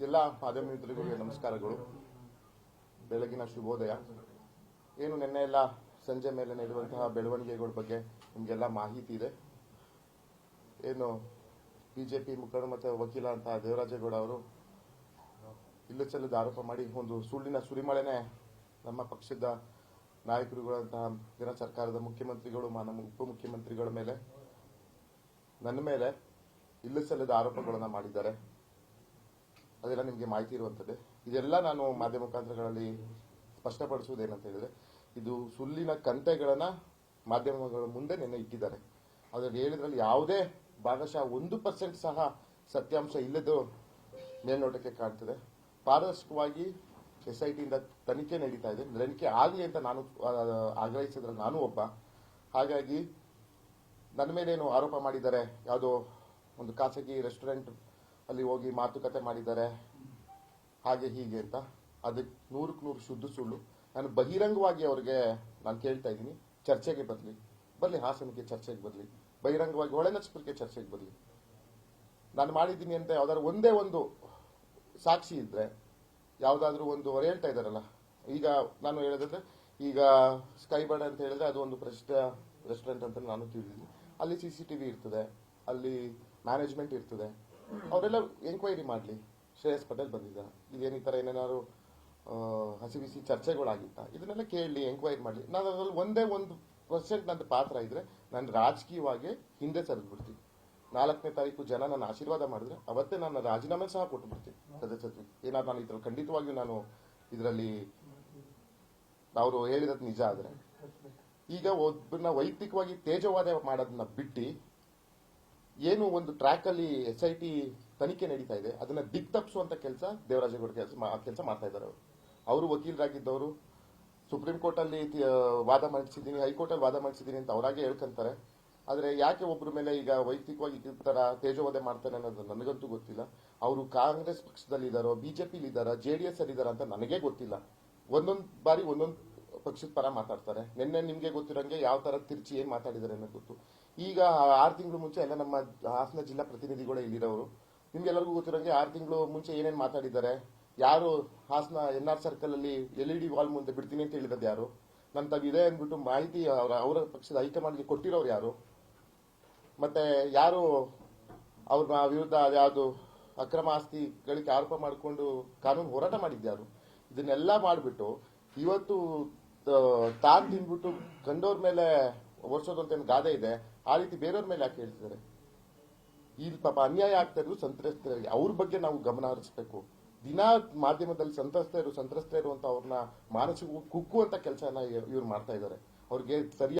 ಎಲ್ಲ ಮಾಧ್ಯಮ ನಮಸ್ಕಾರಗಳು. ಬೆಳಗಿನ ಶುಭೋದಯ. ಏನು ನಿನ್ನೆ ಎಲ್ಲ ಸಂಜೆ ಮೇಲೆ ನಡೆಯುವಂತಹ ಬೆಳವಣಿಗೆಗಳ ಬಗ್ಗೆ ನಿಮಗೆಲ್ಲ ಮಾಹಿತಿ ಇದೆ. ಏನು ಬಿಜೆಪಿ ಮುಖಂಡ ಮತ್ತು ವಕೀಲ ಅಂತ ದೇವರಾಜೇಗೌಡ ಅವರು ಇಲ್ಲ ಚೆಲ್ಲದ ಆರೋಪ ಮಾಡಿ ಒಂದು ಸುಳ್ಳಿನ ಸುರಿಮಳೆನೆ ನಮ್ಮ ಪಕ್ಷದ ನಾಯಕರುಗಳಂತಹ ದಿನ ಸರ್ಕಾರದ ಮುಖ್ಯಮಂತ್ರಿಗಳು ಮಾ- ನಮ್ಮ ಉಪಮುಖ್ಯಮಂತ್ರಿಗಳ ಮೇಲೆ, ನನ್ನ ಮೇಲೆ ಇಲ್ಲ ಸಲ್ಲದ ಆರೋಪಗಳನ್ನು ಮಾಡಿದ್ದಾರೆ. ಅದೆಲ್ಲ ನಿಮಗೆ ಮಾಹಿತಿ ಇರುವಂಥದ್ದೇ ಇದೆಲ್ಲ ನಾನು ಮಾಧ್ಯಮ ಮುಖಾಂತರಗಳಲ್ಲಿ ಸ್ಪಷ್ಟಪಡಿಸುವುದೇನಂತ ಹೇಳಿದ್ರೆ ಇದು ಸುಳ್ಳಿನ ಕಂತೆಗಳನ್ನ ಮಾಧ್ಯಮಗಳ ಮುಂದೆ ನಿನ್ನೆ ಇಟ್ಟಿದ್ದಾರೆ. ಅದರಲ್ಲಿ ಹೇಳಿದ್ರಲ್ಲಿ ಯಾವುದೇ ಭಾಗಶಃ ಒಂದು ಪರ್ಸೆಂಟ್ ಸಹ ಸತ್ಯಾಂಶ ಇಲ್ಲದ ಮೇಲ್ನೋಟಕ್ಕೆ ಕಾಣ್ತದೆ. ಪಾರದರ್ಶಕವಾಗಿ ಎಸ್ ಐ ಟಿಯಿಂದ ತನಿಖೆ ನಡೀತಾ ಇದೆ. ತನಿಖೆ ಆಗಲಿ ಅಂತ ನಾನು ಆಗ್ರಹಿಸಿದ್ರೆ ನಾನು ಒಬ್ಬ. ಹಾಗಾಗಿ ನನ್ನ ಮೇಲೇನು ಆರೋಪ ಮಾಡಿದ್ದಾರೆ, ಯಾವುದೋ ಒಂದು ಖಾಸಗಿ ರೆಸ್ಟೋರೆಂಟ್ ಅಲ್ಲಿ ಹೋಗಿ ಮಾತುಕತೆ ಮಾಡಿದ್ದಾರೆ. ಹಾಗೆ ಹೀಗೆ ಅಂತ. ಅದಕ್ಕೆ ನೂರಕ್ಕೆ ನೂರು ಶುದ್ಧ ಸುಳ್ಳು. ನಾನು ಬಹಿರಂಗವಾಗಿ ಅವ್ರಿಗೆ ನಾನು ಕೇಳ್ತಾ ಇದ್ದೀನಿ, ಚರ್ಚೆಗೆ ಬರಲಿ. ಬರಲಿ, ಹಾಸನಕ್ಕೆ ಚರ್ಚೆಗೆ ಬರಲಿ. ಬಹಿರಂಗವಾಗಿ ಒಳನಸ್ಪುರಕ್ಕೆ ಚರ್ಚೆಗೆ ಬರಲಿ. ನಾನು ಮಾಡಿದ್ದೀನಿ ಅಂತ ಯಾವುದಾದ್ರು ಒಂದೇ ಒಂದು ಸಾಕ್ಷಿ ಇದ್ದರೆ ಯಾವುದಾದ್ರೂ ಒಂದು ಅವ್ರು ಹೇಳ್ತಾ ಇದ್ದಾರಲ್ಲ, ಈಗ ನಾನು ಹೇಳಿದ್ರೆ ಈಗ ಸ್ಕೈ ಬರ್ಡ್ ಅಂತ ಹೇಳಿದ್ರೆ ಅದು ಒಂದು ಪ್ರಸಿದ್ಧ ರೆಸ್ಟೋರೆಂಟ್ ಅಂತ ನಾನು ತಿಳಿದಿದ್ದೀನಿ. ಅಲ್ಲಿ ಸಿ ಸಿ ಟಿವಿ ಇರ್ತದೆ, ಅಲ್ಲಿ ಮ್ಯಾನೇಜ್ಮೆಂಟ್ ಇರ್ತದೆ. ಅವರೆಲ್ಲ ಎಂಕ್ವೈರಿ ಮಾಡಲಿ. ಶ್ರೇಯಸ್ ಪಟೇಲ್ ಬಂದಿದ್ದ. ಇದೇನು ಈ ಥರ ಏನೇನಾದ್ರು ಹಸಿ ಬಿಸಿ ಚರ್ಚೆಗಳಾಗಿತ್ತ? ಇದನ್ನೆಲ್ಲ ಕೇಳಲಿ ಎಂಕ್ವೈರಿ ಮಾಡಲಿ. ನಾನು ಅದರಲ್ಲಿ ಒಂದೇ ಒಂದು ಪರ್ಸೆಂಟ್ ನನ್ನ ಪಾತ್ರ ಇದ್ರೆ ನಾನು ರಾಜಕೀಯವಾಗಿ ಹಿಂದೆ ಸರಿದ್ಬಿಡ್ತೀನಿ. ನಾಲ್ಕನೇ ತಾರೀಕು ಜನ ನನ್ನ ಆಶೀರ್ವಾದ ಮಾಡಿದ್ರೆ ಅವತ್ತೇ ನಾನು ರಾಜೀನಾಮೆ ಸಹ ಕೊಟ್ಟು ಬಿಡ್ತೀನಿ ಸದಸ್ಯತ್ವ ಏನಾದ್ರು ನಾನು ಇದ್ರಲ್ಲಿ ಖಂಡಿತವಾಗಿಯೂ ನಾನು ಇದರಲ್ಲಿ ಅವರು ಹೇಳಿರೋದು ನಿಜ ಆದರೆ. ಈಗ ಒಬ್ಬರನ್ನ ವೈಯಕ್ತಿಕವಾಗಿ ತೇಜವಾದ ಮಾಡೋದನ್ನ ಬಿಟ್ಟು ಏನು ಒಂದು ಟ್ರ್ಯಾಕ್ ಅಲ್ಲಿ ಎಸ್ ಐ ಟಿ ತನಿಖೆ ನಡೀತಾ ಇದೆ, ಅದನ್ನ ದಿಕ್ ತಪ್ಪಿಸುವಂತ ಕೆಲಸ ದೇವರಾಜೇಗೌಡ ಕೆಲಸ ಕೆಲಸ ಮಾಡ್ತಾ ಇದ್ದಾರೆ ಅವರು. ಅವರು ವಕೀಲರಾಗಿದ್ದವರು ಸುಪ್ರೀಂ ಕೋರ್ಟ್ ಅಲ್ಲಿ ವಾದ ಮಂಡಿಸಿದ್ದೀನಿ ಹೈಕೋರ್ಟ್ ಅಲ್ಲಿ ವಾದ ಮಂಡಿಸಿದ್ದೀನಿ ಅಂತ ಅವರಾಗೆ ಹೇಳ್ಕೊಂತಾರೆ. ಆದ್ರೆ ಯಾಕೆ ಒಬ್ಬರ ಮೇಲೆ ಈಗ ವೈಯಕ್ತಿಕವಾಗಿ ಈ ತರ ತೇಜೋವಧೆ ಮಾಡ್ತಾರೆ ಅನ್ನೋದು ನನಗಂತೂ ಗೊತ್ತಿಲ್ಲ. ಅವರು ಕಾಂಗ್ರೆಸ್ ಪಕ್ಷದಲ್ಲಿ ಇದ್ದಾರೋ ಬಿಜೆಪಿಲಿ ಇದಾರ ಜೆ ಡಿ ಎಸ್ ಅಲ್ಲಿ ಇದ್ದಾರೋ ಅಂತ ನನಗೆ ಗೊತ್ತಿಲ್ಲ. ಒಂದೊಂದು ಬಾರಿ ಒಂದೊಂದು ಪಕ್ಷದ ಪರ ಮಾತಾಡ್ತಾರೆ. ನಿನ್ನೆ ನಿಮಗೆ ಗೊತ್ತಿರೋಂಗೆ ಯಾವ ತರ ತಿರ್ಚಿ ಏನು ಮಾತಾಡಿದ್ದಾರೆ ಅನ್ನೋದು ಗೊತ್ತು. ಈಗ ಆರು ತಿಂಗಳು ಮುಂಚೆ ಎಲ್ಲ ನಮ್ಮ ಹಾಸನ ಜಿಲ್ಲಾ ಪ್ರತಿನಿಧಿಗಳು ಇಲ್ಲಿರೋರು ನಿಮ್ಗೆಲ್ಲರಿಗೂ ಗೊತ್ತಿರೋಂಗೆ ಆರು ತಿಂಗಳು ಮುಂಚೆ ಏನೇನ್ ಮಾತಾಡಿದ್ದಾರೆ? ಯಾರು ಹಾಸನ ಎನ್ ಆರ್ ಸರ್ಕಲ್ ಅಲ್ಲಿ ಎಲ್ ಇ ಡಿ ವಾಲ್ ಮುಂದೆ ಬಿಡ್ತೀನಿ ಅಂತ ಹೇಳಿರೋದು ಯಾರು? ನನ್ನ ಇದೆ ಅಂದ್ಬಿಟ್ಟು ಮಾಹಿತಿ ಅವರ ಅವರ ಪಕ್ಷದ ಹೈಕಮಾಂಡ್ಗೆ ಕೊಟ್ಟಿರೋರು ಯಾರು? ಮತ್ತೆ ಯಾರು ಅವ್ರ ವಿರುದ್ಧ ಯಾವುದು ಅಕ್ರಮ ಆಸ್ತಿಗಳಿಗೆ ಆರೋಪ ಮಾಡಿಕೊಂಡು ಕಾನೂನು ಹೋರಾಟ ಮಾಡಿದ್ಯಾರು ಇದನ್ನೆಲ್ಲ ಮಾಡಿಬಿಟ್ಟು ಇವತ್ತು ತಾನ್ ತಿನ್ಬಿಟ್ಟು ಕಂಡೋರ್ ಮೇಲೆ ಅಂತ ಏನ್ ಗಾದೆ ಇದೆ, ಆ ರೀತಿ ಬೇರೆಯವ್ರ ಮೇಲೆ ಯಾಕೆ ಹೇಳ್ತಿದ್ದಾರೆ? ಇಲ್ಲಿ ಪಾಪ ಅನ್ಯಾಯ ಆಗ್ತಾ ಇರೋದು ಸಂತ್ರಸ್ತರಿಗೆ, ಅವ್ರ ಬಗ್ಗೆ ನಾವು ಗಮನ ಹರಿಸ್ಬೇಕು. ದಿನಾ ಮಾಧ್ಯಮದಲ್ಲಿ ಸಂತ್ರಸ್ತರು ಸಂತ್ರಸ್ತರು ಅಂತ ಅವ್ರನ್ನ ಮಾನಸಿಕ ಕುಕ್ಕುವಂತ ಕೆಲಸನ ಇವ್ರು ಮಾಡ್ತಾ ಇದ್ದಾರೆ. ಅವ್ರಿಗೆ ಸರಿಯಾದ